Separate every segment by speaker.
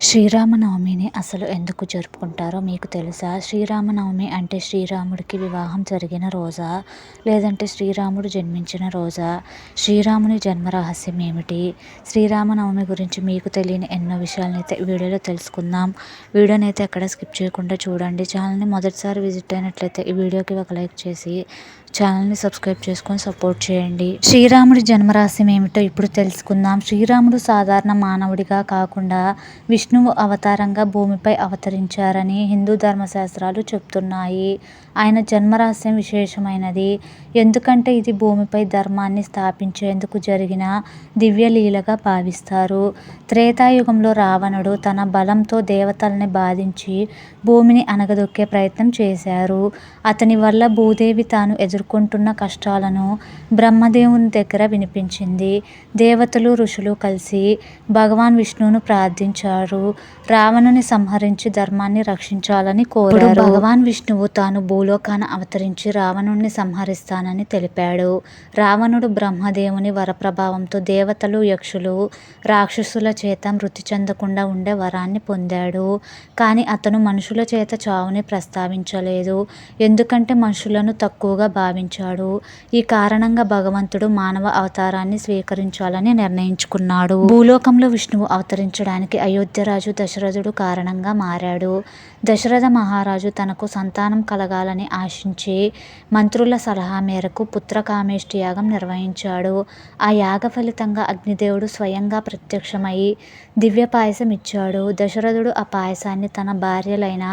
Speaker 1: శ్రీరామనవమిని అసలు ఎందుకు జరుపుకుంటారో మీకు తెలుసా? శ్రీరామనవమి అంటే శ్రీరాముడికి వివాహం జరిగిన రోజా? లేదంటే శ్రీరాముడు జన్మించిన రోజా? శ్రీరాముని జన్మ రహస్యం ఏమిటి? శ్రీరామనవమి గురించి మీకు తెలియని ఎన్నో విషయాలని అయితే వీడియోలో తెలుసుకుందాం. వీడియోని అయితే ఎక్కడ స్కిప్ చేయకుండా చూడండి. ఛానల్ని మొదటిసారి విజిట్ అయినట్లయితే ఈ వీడియోకి ఒక లైక్ చేసి ఛానల్ని సబ్స్క్రైబ్ చేసుకొని సపోర్ట్ చేయండి. శ్రీరాముడి జన్మరహస్యం ఏమిటో ఇప్పుడు తెలుసుకుందాం. శ్రీరాముడు సాధారణ మానవుడిగా కాకుండా విష్ణువు అవతారంగా భూమిపై అవతరించారని హిందూ ధర్మశాస్త్రాలు చెప్తున్నాయి. ఆయన జన్మరహస్యం విశేషమైనది. ఎందుకంటే ఇది భూమిపై ధర్మాన్ని స్థాపించేందుకు జరిగిన దివ్యలీలగా భావిస్తారు. త్రేతాయుగంలో రావణుడు తన బలంతో దేవతల్ని బాధించి భూమిని అనగదొక్కే ప్రయత్నం చేశారు. అతని వల్ల భూదేవి తాను ఎదుర్కొంటున్న కష్టాలను బ్రహ్మదేవుని దగ్గర వినిపించింది. దేవతలు ఋషులు కలిసి భగవాన్ విష్ణువును ప్రార్థించారు. రావణుని సంహరించి ధర్మాన్ని రక్షించాలని కోరారు. భగవాన్ విష్ణువు తాను భూలోకాన అవతరించి రావణుణ్ణి సంహరిస్తానని తెలిపాడు. రావణుడు బ్రహ్మదేవుని వరప్రభావంతో దేవతలు యక్షులు రాక్షసుల చేత మృతి చెందకుండా ఉండే వరాన్ని పొందాడు. కానీ అతను మనుషుల చేత చావుని ప్రస్తావించలేదు. ఎందుకంటే మనుషులను తక్కువగా భావించాడు. ఈ కారణంగా భగవంతుడు మానవ అవతారాన్ని స్వీకరించాలని నిర్ణయించుకున్నాడు. భూలోకంలో విష్ణువు అవతరించడానికి రాజు దశరథుడు కారణంగా మారాడు. దశరథ మహారాజు తనకు సంతానం కలగాలని ఆశించి మంత్రుల సలహా మేరకు పుత్రకామేష్టి యాగం నిర్వహించాడు. ఆ యాగ ఫలితంగా అగ్నిదేవుడు స్వయంగా ప్రత్యక్షమై దివ్య పాయసం ఇచ్చాడు దశరథుడు ఆ పాయసాన్ని తన భార్యలైన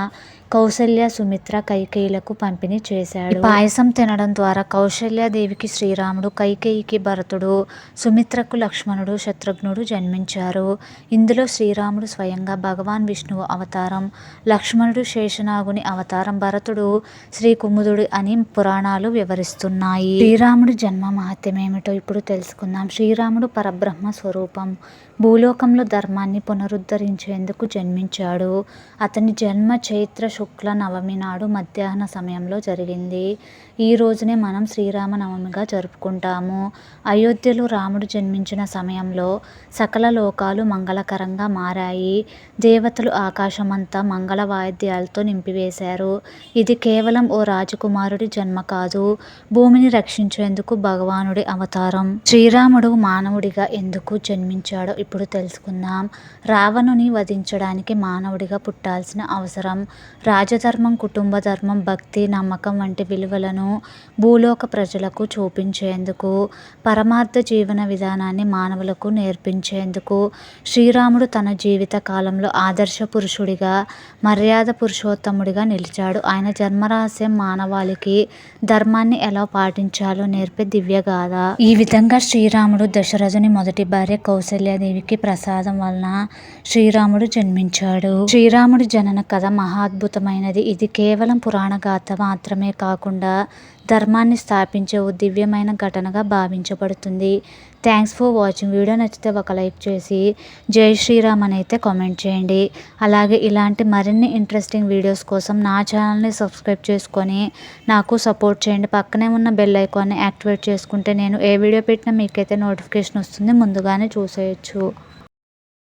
Speaker 1: కౌసల్య సుమిత్ర కైకేయులకు పంపిణీ చేశాడు. పాయసం తినడం ద్వారా కౌశల్యాదేవికి శ్రీరాముడు కైకేయికి భరతుడు సుమిత్రకు లక్ష్మణుడు శత్రుఘ్నుడు జన్మించారు. ఇందులో శ్రీరాముడు స్వయంగా భగవాన్ విష్ణువు అవతారం లక్ష్మణుడు శేషనాగుని అవతారం భరతుడు శ్రీ కుముదుడు అని పురాణాలు వివరిస్తున్నాయి. శ్రీరాముడి జన్మ మహత్యమేమిటో ఇప్పుడు తెలుసుకుందాం. శ్రీరాముడు పరబ్రహ్మ స్వరూపం భూలోకంలో ధర్మాన్ని పునరుద్ధరించేందుకు జన్మించాడు. అతని జన్మ చైత్ర శుక్ల నవమి నాడు మధ్యాహ్న సమయంలో జరిగింది. ఈ రోజునే మనం శ్రీరామనవమిగా జరుపుకుంటాము. అయోధ్యలో రాముడు జన్మించిన సమయంలో సకల లోకాలు మంగళకరంగా మారాయి. దేవతలు ఆకాశమంతా మంగళ వాయిద్యాలతో నింపివేశారు. ఇది కేవలం ఓ రాజకుమారుడి జన్మ కాదు. భూమిని రక్షించేందుకు భగవానుడి అవతారం. శ్రీరాముడు మానవుడిగా ఎందుకు జన్మించాడో ఇప్పుడు తెలుసుకుందాం. రావణుని వధించడానికి మానవుడిగా పుట్టాల్సిన అవసరం. రాజధర్మం కుటుంబ ధర్మం భక్తి నమ్మకం వంటి విలువలను భూలోక ప్రజలకు చూపించేందుకు పరమార్థ జీవన విధానాన్ని మానవులకు నేర్పించేందుకు శ్రీరాముడు తన జీవిత కాలంలో ఆదర్శ పురుషుడిగా మర్యాద పురుషోత్తముడిగా నిలిచాడు. ఆయన జన్మరహస్యం మానవాళికి ధర్మాన్ని ఎలా పాటించాలో నేర్పే దివ్యగాథ. ఈ విధంగా శ్రీరాముడు దశరథుని మొదటి భార్య కౌశల్యాదేవికి ప్రసాదం వలన శ్రీరాముడు జన్మించాడు. శ్రీరాముడి జనన కథ అద్భుతమైనది. ఇది కేవలం పురాణ గాథ మాత్రమే కాకుండా ధర్మాన్ని స్థాపించే ఓ దివ్యమైన ఘటనగా భావించబడుతుంది. థ్యాంక్స్ ఫర్ వాచింగ్ వీడియో నచ్చితే ఒక లైక్ చేసి జై శ్రీరామ్ అని అయితే కామెంట్ చేయండి. అలాగే ఇలాంటి మరిన్ని ఇంట్రెస్టింగ్ వీడియోస్ కోసం నా ఛానల్ని సబ్స్క్రైబ్ చేసుకొని నాకు సపోర్ట్ చేయండి. పక్కనే ఉన్న బెల్ ఐకాన్ని యాక్టివేట్ చేసుకుంటే నేను ఏ వీడియో పెట్టినా మీకైతే నోటిఫికేషన్ వస్తుంది. ముందుగానే చూసేయచ్చు.